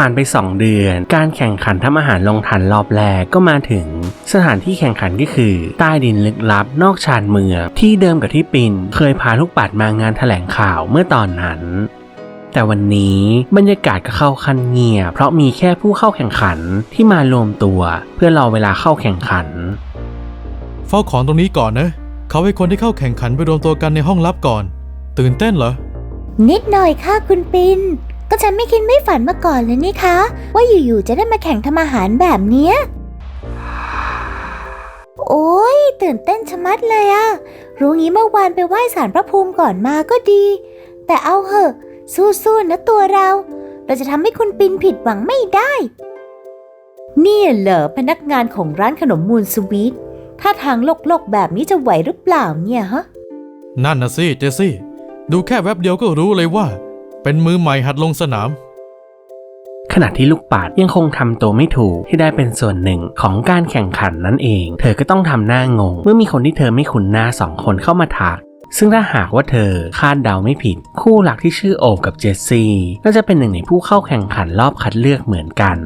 ผ่านไป 2 เดือน การแข่งขันทำอาหารลงทันรอบแรกก็มาถึง สถานที่แข่งขันก็คือ ใต้ดินลึกลับนอกชานเมือง ที่เดิมกับที่ปินเคยพาลูกปัดมางานแถลงข่าวเมื่อตอนนั้นแต่วันนี้บรรยากาศก็เข้าขั้นเงียบเพราะมีแค่ผู้เข้าแข่งขันที่มารวมตัว เพื่อรอเวลาเข้าแข่งขัน เฝ้าของตรงนี้ก่อนนะ เขาให้คนที่เข้าแข่งขันไปรวมตัวกันในห้องลับก่อน ตื่นเต้นเหรอ นิดหน่อยค่ะคุณปิน ก็ฉันไม่คิดไม่ฝันมาก่อนเลยนี่คะ ว่าอยู่ๆจะได้มาแข่งทำอาหารแบบเนี้ย โอ้ยตื่นเต้นชะมัดเลยอะรู้งี้เมื่อวานไปไหว้ศาลพระภูมิก่อนมาก็ดี แต่เอาเหอะ สู้ๆนะตัวเรา เราจะทำให้คุณปินผิดหวังไม่ได้เนี่ยเหรอพนักงานของร้านขนมมูลสวีทถ้าทางโลกๆแบบนี้จะไหวหรือเปล่าเนี่ยฮะ นั่นนะสิเจสซี่ ดูแค่แวบเดียวก็รู้เลยว่า เป็นมือใหม่หัดลงสนาม ขณะที่ลูกปัดยังคงทำตัวไม่ถูกที่ได้เป็นส่วนหนึ่งของการแข่งขันนั่นเอง เธอก็ต้องทำหน้างง เมื่อมีคนที่เธอไม่คุ้นหน้าสองคนเข้ามาทักซึ่งถ้าหากว่าเธอคาดเดาไม่ผิด คู่หลักที่ชื่อโอบกับเจสซี่น่าจะเป็นหนึ่งในผู้เข้าแข่งขันรอบคัดเลือกเหมือนกัน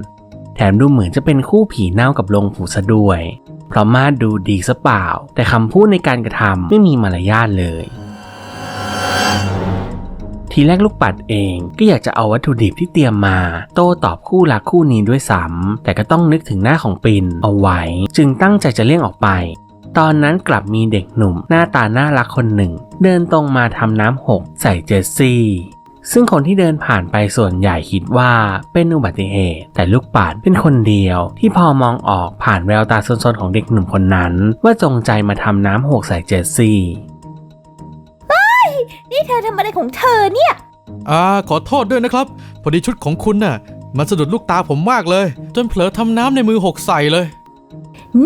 แถมดูเหมือนจะเป็นคู่ผีเน่ากับลงผูซะด้วย เพราะมาดดูดีซะเปล่า แต่คำพูดในการกระทำไม่มีมารยาทเลย ทีแรกลูกปัดเองก็อยากจะเอาวัตถุดิบที่เตรียมมา โต้ตอบคู่รักคู่นี้ด้วยซ้ำแต่ก็ต้องนึกถึงหน้าของปินเอาไว้ จึงตั้งใจจะเลี่ยงออกไป ตอนนั้นกลับมีเด็กหนุ่มหน้าตาน่ารักคนหนึ่ง เดินตรงมาทำน้ำหกใส่เจสซี่ซึ่งคนที่เดินผ่านไปส่วนใหญ่คิดว่าเป็นอุบัติเหตุ แต่ลูกปัดเป็นคนเดียว ที่พอมองออกผ่านแววตาซนๆของเด็กหนุ่มคนนั้น ว่าจงใจมาทำน้ำหกใส่เจสซี่ นี่เธอทำอะไรของเธอเนี่ย อ่าขอโทษด้วยนะครับ พอดีชุดของคุณน่ะ มันสะดุดลูกตาผมมากเลย จนเผลอทำน้ำในมือหกใส่เลย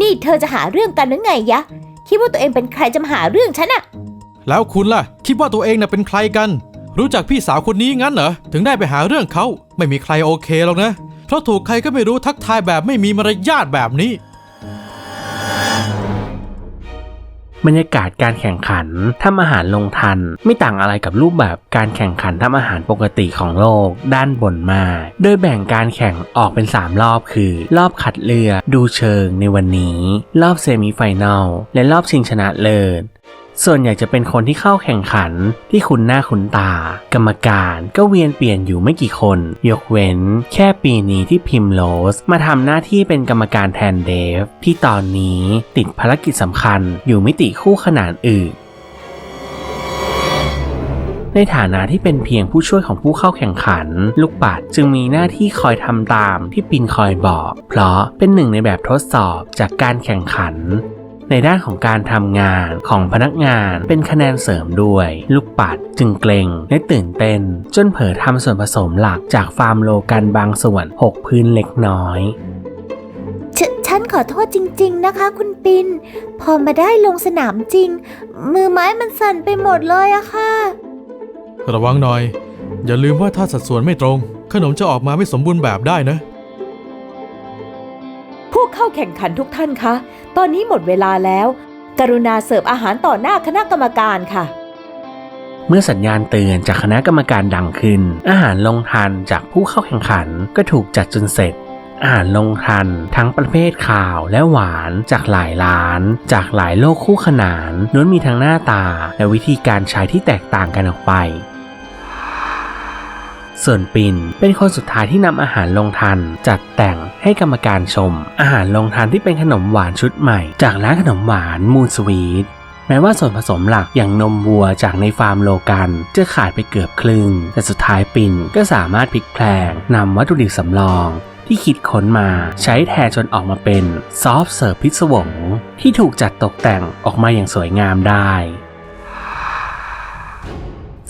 นี่เธอจะหาเรื่องกันหรือไงยะ คิดว่าตัวเองเป็นใครจะมาหาเรื่องฉันอะแล้วคุณล่ะ คิดว่าตัวเองน่ะเป็นใครกัน รู้จักพี่สาวคนนี้งั้นเหรอ ถึงได้ไปหาเรื่องเขาไม่มีใครโอเคหรอกนะ เพราะถูกใครก็ไม่รู้ทักทายแบบไม่มีมารยาทแบบนี้ บรรยากาศการแข่งขันทำอาหารลงทัน ไม่ต่างอะไรกับรูปแบบการแข่งขันทำอาหารปกติของโลก ด้านบนมา โดยแบ่งการแข่งออกเป็น 3 รอบคือ รอบคัดเลือกดูเชิงในวันนี้ รอบเซมิไฟแนลและรอบชิงชนะเลิศ ส่วนใหญ่จะเป็นคนที่เข้าแข่งขันที่คุณหน้าคุณตา กรรมการก็เวียนเปลี่ยนอยู่ไม่กี่คน ยกเว้น แค่ปีนี้ที่พิมโรสมาทำหน้าที่เป็นกรรมการแทนเดฟ ที่ตอนนี้ติดภารกิจสำคัญอยู่มิติคู่ขนานอื่นในฐานะที่เป็นเพียงผู้ช่วยของผู้เข้าแข่งขัน ลูกปัดจึงมีหน้าที่คอยทำตามที่ปินคอยบอก เพราะเป็นหนึ่งในแบบทดสอบจากการแข่งขัน ในด้านของการทำงานของพนักงานเป็นคะแนนเสริมด้วย ลูกปัดจึงเกรงและตื่นเต้น จนเผลอทำส่วนผสมหลักจากฟาร์มโลกันบางส่วน 6 พื้นเล็กน้อยฉฉันขอโทษจริง ๆ นะคะ คุณปิน พอมาได้ลงสนามจริง มือไม้มันสั่นไปหมดเลยอะค่ะ ระวังหน่อย อย่าลืมว่าถ้าสัดส่วนไม่ตรง ขนมจะออกมาไม่สมบูรณ์แบบได้นะผู้ เข้าแข่งขันทุกท่านคะ ตอนนี้หมดเวลาแล้ว กรุณาเสิร์ฟอาหารต่อหน้าคณะกรรมการค่ะ เมื่อสัญญาณเตือนจากคณะกรรมการดังขึ้น อาหารลงทันจากผู้เข้าแข่งขันก็ถูกจัดจนเสร็จ อาหารลงทันทั้งประเภทข่าวและหวานจากหลายร้าน จากหลายโลกคู่ขนานล้วนมีทั้งหน้าตาและวิธีการใช้ที่แตกต่างกันออกไป ส่วนปินเป็นคนสุดท้ายที่นำอาหารลงทัน จัดแต่งให้กรรมการชม อาหารลงทันที่เป็นขนมหวานชุดใหม่ จากร้านขนมหวานมูนสวีทแม้ว่าส่วนผสมหลักอย่างนมวัวจากในฟาร์มโลกันจะขาดไปเกือบครึ่ง แต่สุดท้ายปิ่นก็สามารถพลิกแพลงนำวัตถุดิบสำรองที่คิดค้นมาใช้แทนจนออกมาเป็นซอฟเสิร์ฟพิศวงที่ถูกจัดตกแต่งออกมาอย่างสวยงามได้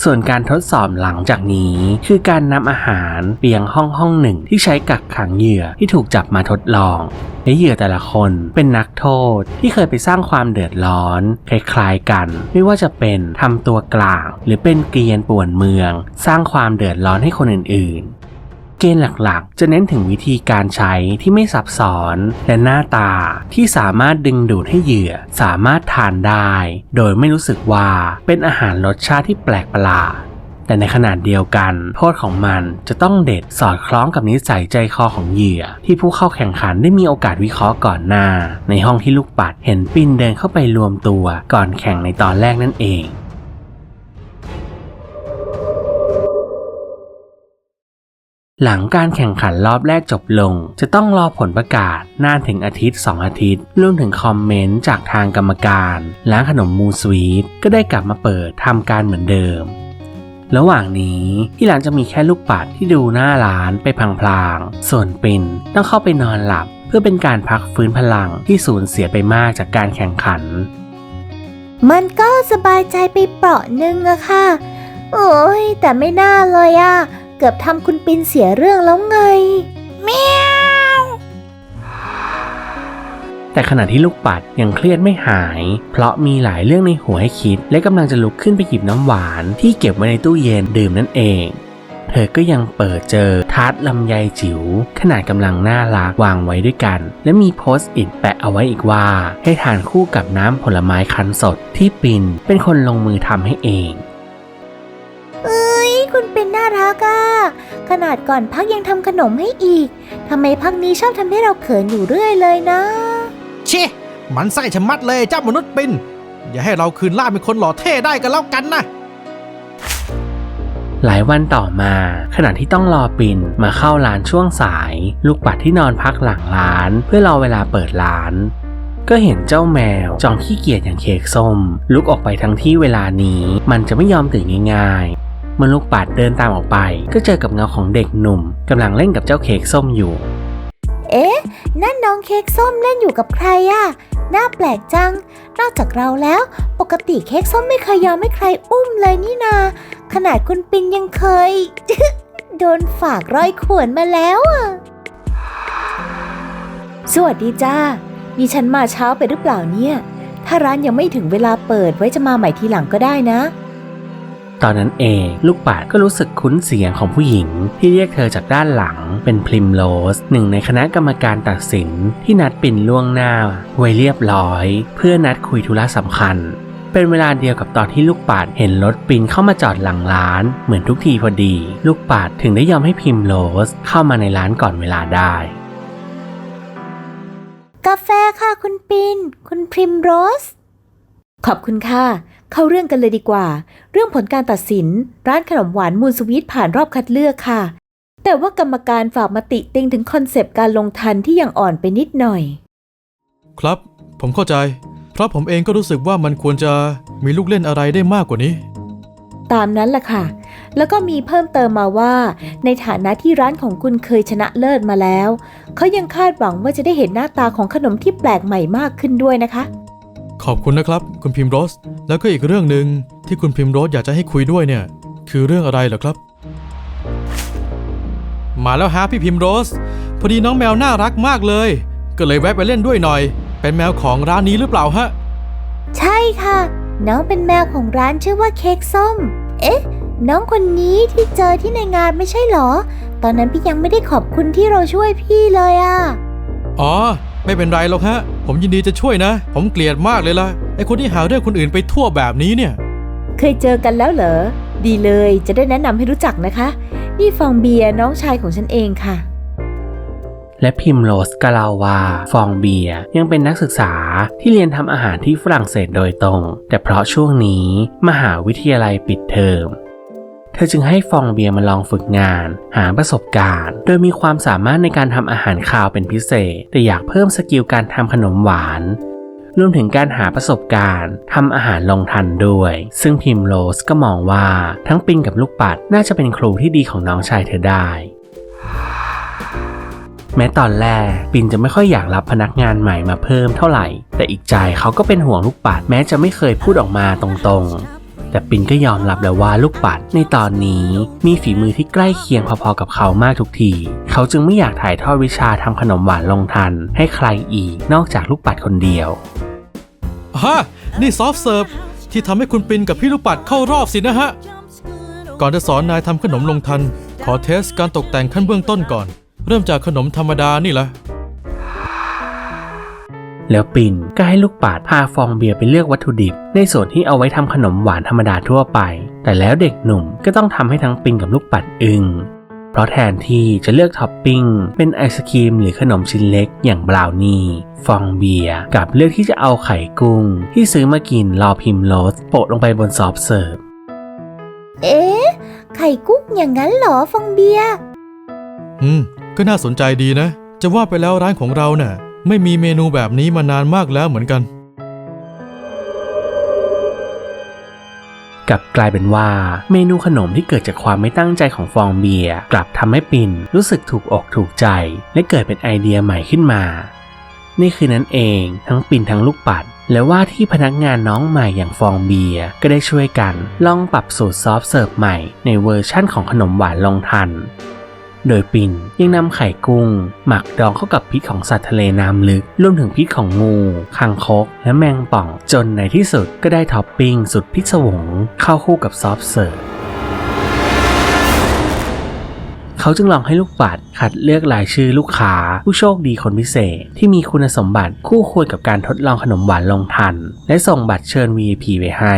ส่วนการทดสอบหลังจากนี้ คือการนำอาหารเปียงห้องห้องหนึ่งที่ใช้กักขังเหยื่อที่ถูกจับมาทดลองและเหยื่อแต่ละคนเป็นนักโทษที่เคยไปสร้างความเดือดร้อนคล้ายๆกัน ไม่ว่าจะเป็นทำตัวกลาง หรือเป็นเกรียนป่วนเมือง สร้างความเดือดร้อนให้คนอื่นๆ เกณฑ์หลักๆ จะเน้นถึงวิธีการใช้ที่ไม่ซับซ้อน และหน้าตาที่สามารถดึงดูดให้เหยื่อสามารถทานได้ โดยไม่รู้สึกว่าเป็นอาหารรสชาติที่แปลกประหลาดแต่ในขนาดเดียวกัน โทษของมันจะต้องเด็ดสอดคล้องกับนิสัยใจคอของเหยื่อ ที่ผู้เข้าแข่งขันได้มีโอกาสวิเคราะห์ก่อนหน้า ในห้องที่ลูกปัดเห็นปินเดินเข้าไปรวมตัวก่อนแข่งในตอนแรกนั่นเอง หลังการแข่งขันรอบแรกจบลง จะต้องรอผลประกาศนานถึงอาทิตย์ 2 อาทิตย์รวมถึงคอมเมนต์จากทางกรรมการร้านขนมมูสวีทก็ได้กลับมาเปิดทำการเหมือนเดิม ระหว่างนี้ที่ร้านจะมีแค่ลูกปัดที่ดูหน้าร้านไปพลางๆ ส่วนปินต้องเข้าไปนอนหลับ เพื่อเป็นการพักฟื้นพลังที่สูญเสียไปมากจากการแข่งขัน มันก็สบายใจไปเปราะหนึ่งอะค่ะ โอ้ยแต่ไม่น่าเลยอะ เกือบทำคุณปินเสียเรื่องแล้วไงเมียวแต่ขณะที่ลูกปัดยังเครียดไม่หาย เพราะมีหลายเรื่องในหัวให้คิด และกำลังจะลุกขึ้นไปหยิบน้ำหวานที่เก็บไว้ในตู้เย็นดื่มนั่นเอง เธอก็ยังเปิดเจอทาร์ตลำไยจิ๋วขนาดกำลังน่ารักวางไว้ด้วยกัน และมีโพสต์อิทแปะเอาไว้อีกว่า ให้ทานคู่กับน้ำผลไม้คั้นสดที่ปินเป็นคนลงมือทำให้เองเอ้ย คุณปินน่ารักอะขนาดก่อนพักยังทำขนมให้อีกทำไมพักนี้ชอบทำให้เราเขินอยู่เรื่อยเลยนะ เช่มันไส้ชะมัดเลยเจ้ามนุษย์ปินอย่าให้เราคืนล่าเป็นคนหล่อเท่ได้กันแล้วกันนะ หลายวันต่อมา ขณะที่ต้องรอปินมาเข้าร้านช่วงสาย ลูกปัดที่นอนพักหลังร้าน เพื่อรอเวลาเปิดร้าน ก็เห็นเจ้าแมว จองขี้เกียจอย่างเค้กส้ม ลุกออกไปทั้งที่เวลานี้ มันจะไม่ยอมตื่นง่ายๆ เมื่อลูกปัดเดินตามออกไป ก็เจอกับเงาของเด็กหนุ่มกำลังเล่นกับเจ้าเค้กส้มอยู่ เอ๊ะ นั่นน้องเค้กส้มเล่นอยู่กับใครอะน่าแปลกจัง นอกจากเราแล้ว ปกติเค้กส้มไม่เคยยอมให้ใครอุ้มเลยนี่นา ขนาดคุณปินยังเคย โดนฝากร้อยขวนมาแล้วอะสวัสดีจ้ามีฉันมาเช้าไปหรือเปล่าเนี่ย ถ้าร้านยังไม่ถึงเวลาเปิดไว้จะมาใหม่ทีหลังก็ได้นะ ตอนนั้นเอง ลูกปัดก็รู้สึกคุ้นเสียงของผู้หญิง ที่เรียกเธอจากด้านหลังเป็นพริมโรสหนึ่งในคณะกรรมการตัดสินที่นัดปินล่วงหน้า ไว้เรียบร้อย เพื่อนัดคุยธุระสำคัญเป็นเวลาเดียวกับตอนที่ลูกปัดเห็นรถปินเข้ามาจอดหลังร้าน เหมือนทุกทีพอดี ลูกปัดถึงได้ยอมให้พิมโรสเข้ามาในร้านก่อนเวลาได้ กาแฟค่ะคุณปิน คุณพริมโรส ขอบคุณค่ะ เข้าเรื่องกันเลยดีกว่า เรื่องผลการตัดสิน ร้านขนมหวานมูลสวีทผ่านรอบคัดเลือกค่ะ แต่ว่ากรรมการฝากมาติติงถึงคอนเซปต์การลงทันที่ยังอ่อนไปนิดหน่อย ครับ ผมเข้าใจ เพราะผมเองก็รู้สึกว่ามันควรจะมีลูกเล่นอะไรได้มากกว่านี้ ตามนั้นแหละค่ะ แล้วก็มีเพิ่มเติมมาว่า ในฐานะที่ร้านของคุณเคยชนะเลิศมาแล้ว เขายังคาดหวังว่าจะได้เห็นหน้าตาของขนมที่แปลกใหม่มากขึ้นด้วยนะคะ ขอบคุณนะครับ คุณพิมโรส แล้วก็อีกเรื่องหนึ่งที่คุณพิมโรสอยากจะให้คุยด้วยเนี่ย คือเรื่องอะไรเหรอครับ มาแล้วฮะพี่พิมโรส พอดีน้องแมวน่ารักมากเลย ก็เลยแวะไปเล่นด้วยหน่อย เป็นแมวของร้านนี้หรือเปล่าฮะ ใช่ค่ะ น้องเป็นแมวของร้านชื่อว่าเค้กส้ม เอ๊ะ น้องคนนี้ที่เจอที่ในงานไม่ใช่เหรอ ตอนนั้นพี่ยังไม่ได้ขอบคุณที่เราช่วยพี่เลยอะอ๋อ ไม่เป็นไรหรอกฮะ ผมยินดีจะช่วยนะ ผมเกลียดมากเลยล่ะ ไอคนที่หาเรื่องคนอื่นไปทั่วแบบนี้เนี่ย เคยเจอกันแล้วเหรอ ดีเลยจะได้แนะนำให้รู้จักนะคะ นี่ฟองเบียร์น้องชายของฉันเองค่ะ และพิมโรสก็เล่าว่าฟองเบียร์ยังเป็นนักศึกษาที่เรียนทำอาหารที่ฝรั่งเศสโดยตรง แต่เพราะช่วงนี้มหาวิทยาลัยปิดเทอม เธอจึงให้ฟองเบียร์มาลองฝึกงาน หาประสบการณ์ โดยมีความสามารถในการทำอาหารคาวเป็นพิเศษ แต่อยากเพิ่มสกิลการทำขนมหวานรวมถึงการหาประสบการณ์ทำอาหารลงทันด้วย ซึ่งพิมโรสก็มองว่าทั้งปินกับลูกปัดน่าจะเป็นครูที่ดีของน้องชายเธอได้ แม้ตอนแรกปินจะไม่ค่อยอยากรับพนักงานใหม่มาเพิ่มเท่าไหร่ แต่อีกใจเขาก็เป็นห่วงลูกปัดแม้จะไม่เคยพูดออกมาตรงๆ แต่ปินก็ยอมรับแล้วว่าลูกปัดในตอนนี้มีฝีมือที่ใกล้เคียงพอๆกับเขามากทุกที เขาจึงไม่อยากถ่ายทอดวิชาทำขนมหวานลงทัน ให้ใครอีกนอกจากลูกปัดคนเดียวฮะนี่ซอฟต์เสิร์ฟที่ทำให้คุณปินกับพี่ลูกปัดเข้ารอบสินะฮะ ก่อนจะสอนนายทำขนมลงทัน ขอเทสการตกแต่งขั้นเบื้องต้นก่อน เริ่มจากขนมธรรมดานี่แหละ แล้วปิ่นก็ให้ลูกปัดพาฟองเบียร์ไปเลือกวัตถุดิบ ในส่วนที่เอาไว้ทำขนมหวานธรรมดาทั่วไป แต่แล้วเด็กหนุ่มก็ต้องทำให้ทั้งปินกับลูกปัดอึงเพราะแทนที่จะเลือกท็อปปิ้งเป็นไอศครีมหรือขนมชิ้นเล็กอย่างบราวนี่ฟองเบียร์กลับเลือกที่จะเอาไข่กุ้ง ที่ซื้อมากินรอพิมพ์โรสโปะลงไปบนซอฟต์เสิร์ฟเอ๊ะไข่กุ้งอย่างนั้นเหรอฟองเบียร์อืม ก็น่าสนใจดีนะ จะว่าไปแล้วร้านของเราเน่ะ ไม่มีเมนูแบบนี้มานานมากแล้วเหมือนกัน กลับกลายเป็นว่าเมนูขนมที่เกิดจากความไม่ตั้งใจของฟองเบียร์กลับทำให้ปิ่นรู้สึกถูกอกถูกใจ และเกิดเป็นไอเดียใหม่ขึ้นมา นี่คือนั้นเองทั้งปิ่นทั้งลูกปัด และว่าที่พนักงานน้องใหม่อย่างฟองเบียร์ก็ได้ช่วยกัน ลองปรับสูตรซอฟเสิร์ฟใหม่ในเวอร์ชั่นของขนมหวานลงทัน โดยปิ่นยังนำไข่กุ้ง หมักดองเข้ากับพิษของสัตว์ทะเลน้ำลึก รวมถึงพิษของงูคางคก และแมงป่อง จนในที่สุดก็ได้ท็อปปิ้งสุดพิศวงเข้าคู่กับซอฟเสิร์ฟเขาจึงลองให้ลูกปัดคัดเลือกรายชื่อลูกค้า ผู้โชคดีคนพิเศษ ที่มีคุณสมบัติคู่ควรกับการทดลองขนมหวานลงทัน และส่งบัตรเชิญ VIP ไปให้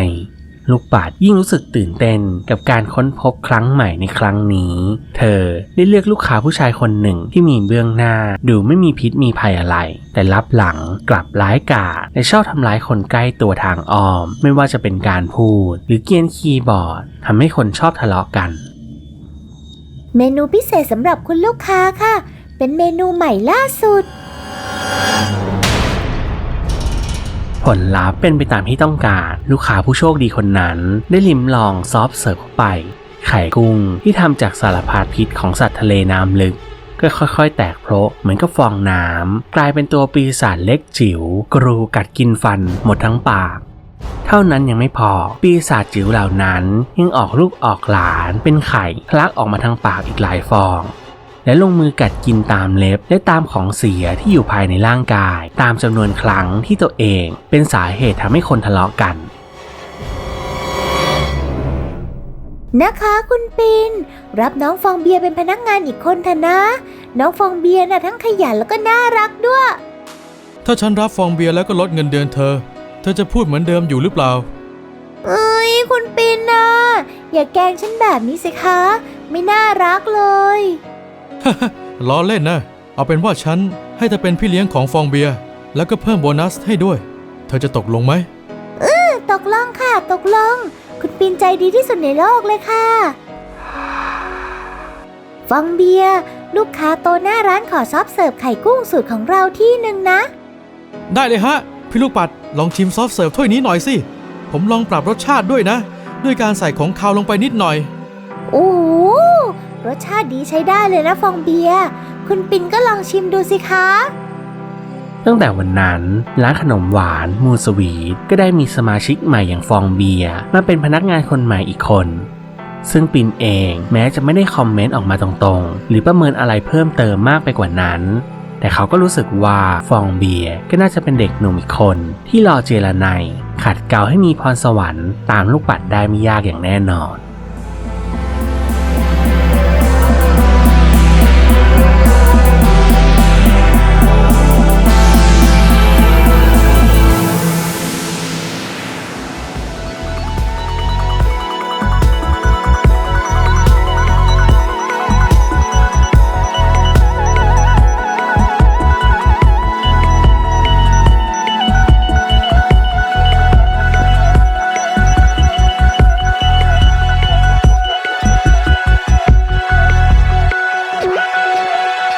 ลูกปัดยิ่งรู้สึกตื่นเต้นกับการค้นพบครั้งใหม่ในครั้งนี้ เธอได้เลือกลูกค้าผู้ชายคนหนึ่งที่มีเบื้องหน้า ดูไม่มีพิษมีภัยอะไร แต่ลับหลังกลับร้ายกาจและชอบทำร้ายคนใกล้ตัวทางอ้อม ไม่ว่าจะเป็นการพูด หรือเกียนคีย์บอร์ดทำให้คนชอบทะเลาะกัน เมนูพิเศษสำหรับคุณลูกค้าค่ะ เป็นเมนูใหม่ล่าสุด ผลลัพธ์เป็นไปตามที่ต้องการ ลูกค้าผู้โชคดีคนนั้น ได้ลิ้มลองซอฟเสิร์ฟเข้าไป ไข่กุ้งที่ทำจากสารพัดพิษของสัตว์ทะเลน้ำลึกก็ค่อยๆ แตกโพะเหมือนกับฟองน้ำกลายเป็นตัวปีศาจเล็กจิ๋วกรูกัดกินฟันหมดทั้งปาก เท่านั้นยังไม่พอ ปีศาจจิ๋วเหล่านั้นยังออกลูกออกหลานเป็นไข่ทะลักออกมาทางปากอีกหลายฟอง และลงมือกัดกินตามเล็บ และตามของเสียที่อยู่ภายในร่างกาย ตามจำนวนครั้งที่ตัวเองเป็นสาเหตุทำให้คนทะเลาะกันนะคะคุณปิน รับน้องฟองเบียร์เป็นพนักงานอีกคนเถอะนะ น้องฟองเบียร์น่ะทั้งขยันแล้วก็น่ารักด้วย ถ้าฉันรับฟองเบียร์แล้วก็ลดเงินเดือนเธอ เธอจะพูดเหมือนเดิมอยู่หรือเปล่า เอ้ยคุณปินนะอย่าแกล้งฉันแบบนี้สิคะ ไม่น่ารักเลย ล้อเล่นนะ เอาเป็นว่าฉันให้เธอเป็นพี่เลี้ยงของฟองเบียร์แล้วก็เพิ่มโบนัสให้ด้วย เธอจะตกลงไหม ตกลงค่ะ ตกลง คุณปินใจดีที่สุดในโลกเลยค่ะ ฟองเบียร์ลูกค้าโตหน้าร้านขอซอฟต์เสิร์ฟไข่กุ้งสูตรของเราที่หนึ่งนะ ได้เลยฮะ พี่ลูกปัดลองชิมซอฟต์เสิร์ฟถ้วยนี้หน่อยสิ ผมลองปรับรสชาติด้วยนะ ด้วยการใส่ของคาวลงไปนิดหน่อย โอ้โห รสชาติดีใช้ได้เลยนะฟองเบียร์คุณปินก็ลองชิมดูสิคะ ตั้งแต่วันนั้น ร้านขนมหวานมูสวีทก็ได้มีสมาชิกใหม่อย่างฟองเบียร์มาเป็นพนักงานคนใหม่อีกคน ซึ่งปินเองแม้จะไม่ได้คอมเมนต์ออกมาตรงๆ หรือประเมินอะไรเพิ่มเติมมากไปกว่านั้น แต่เขาก็รู้สึกว่าฟองเบียร์ก็น่าจะเป็นเด็กหนุ่มอีกคน ที่รอเจรไนขัดเกลาให้มีพรสวรรค์ตามลูกปัดได้ไม่ยากอย่างแน่นอน